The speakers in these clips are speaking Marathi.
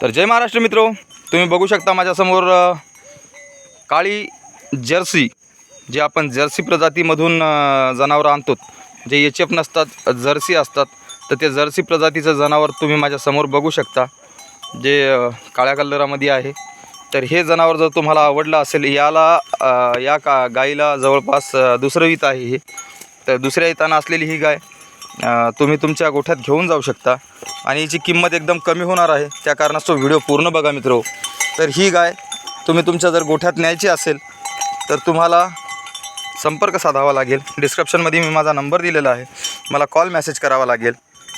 तर जय महाराष्ट्र मित्रो तुम्ही बघू शकता माझ्यासमोर काळी जर्सी जे आपण जर्सी प्रजातीमधून जनावरं आणतो. जे एच एफ नसतात जर्सी असतात तर ते जर्सी प्रजातीचं जनावर तुम्ही माझ्यासमोर बघू शकता. जे काळ्या कलरामध्ये आहे. तर हे जनावर जर तुम्हाला आवडलं असेल याला या का गाईला जवळपास दुसरं वीत आहे हे. तर दुसऱ्या इतानं असलेली ही गाय तुम्ही तुमच्या गोठ्यात घेऊन जाऊ शकता. आणि हिची किंमत एकदम कमी होणार आहे. त्या कारणास्तव व्हिडिओ पूर्ण बघा मित्र. तर ही गाय तुम्ही तुमच्या जर गोठ्यात न्यायची असेल तर तुम्हाला संपर्क साधावा लागेल. डिस्क्रिप्शनमध्ये मी माझा नंबर दिलेला आहे. मला कॉल मेसेज करावा लागेल.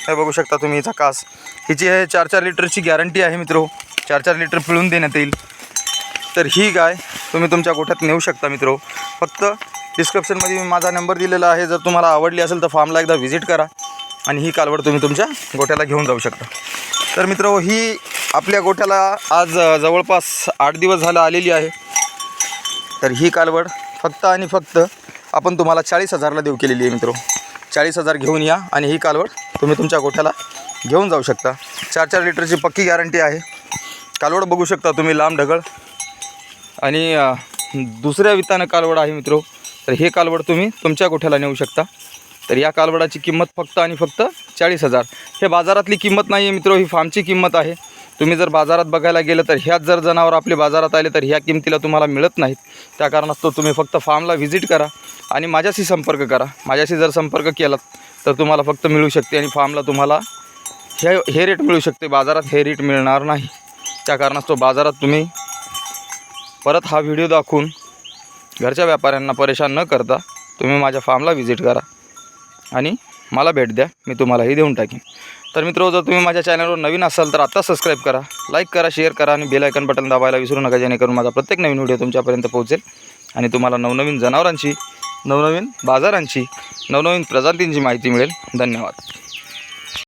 हे बघू शकता तुम्ही हिचा कास. हिची हे चार चार लिटरची गॅरंटी आहे मित्रो. चार चार लिटर पिळून देण्यात येईल. तर ही गाय तुम्ही तुमच्या गोठ्यात नेऊ शकता मित्रो. फक्त डिस्क्रिप्शनमध्ये मी माझा नंबर दिलेला आहे. जर तुम्हाला आवडली असेल तर फार्मला एकदा व्हिजिट करा. आणि ही कालवड तुम्ही तुमच्या गोठ्याला घेऊन जाऊ शकता. तर मित्र ही आपल्या गोठ्याला आज जवळपास आठ दिवस झालं आलेली आहे. तर ही कालवड फक्त आणि फक्त आपण तुम्हाला चाळीस हजारला देऊ केलेली आहे मित्रो चाळीस हजार घेऊन या आणि ही कालवड तुम्ही तुमच्या गोठ्याला घेऊन जाऊ शकता. चार चार लिटरची पक्की गॅरंटी आहे. कालवड बघू शकता तुम्ही लांब ढगळ. आणि दुसऱ्या वितानं कालवड आहे मित्रो तर हे कालवड तुम्ही तुमच्या गोठ्याला नेऊ शकता. तर या कालवडाची किंमत फक्त आणि फक्त चाळीस हजार. हे बाजारातली किंमत नाही आहे मित्रो ही फार्मची किंमत आहे. तुम्ही जर बाजारात बघायला गेलं तर ह्याच जर जनावर आपले बाजारात आले तर ह्या किमतीला तुम्हाला मिळत नाहीत. त्या कारणास्तव तुम्ही फक्त फार्मला व्हिजिट करा आणि माझ्याशी संपर्क करा. माझ्याशी जर संपर्क केलात तर तुम्हाला फक्त मिळू शकते आणि फार्मला तुम्हाला हे हे रेट मिळू शकते. बाजारात हे रेट मिळणार नाही. त्या कारणास्तव बाजारात तुम्ही परत हा व्हिडिओ दाखवून घरच्या व्यापाऱ्यांना परेशान न करता तुम्ही माझ्या फार्मला व्हिजिट करा. आणि मला भेट द्या मी तुम्हालाही देऊन टाकीन. तर मित्र जर तुम्ही माझ्या चॅनलवर नवीन असाल तर आत्ता सबस्क्राईब करा लाईक करा शेअर करा आणि बेल आयकन बटन दाबायला विसरू नका जेणेकरून माझा प्रत्येक नवीन व्हिडिओ तुमच्यापर्यंत पोहोचेल आणि तुम्हाला नवनवीन जनावरांची नवनवीन बाजारांची नवनवीन प्रजातींची माहिती मिळेल. धन्यवाद.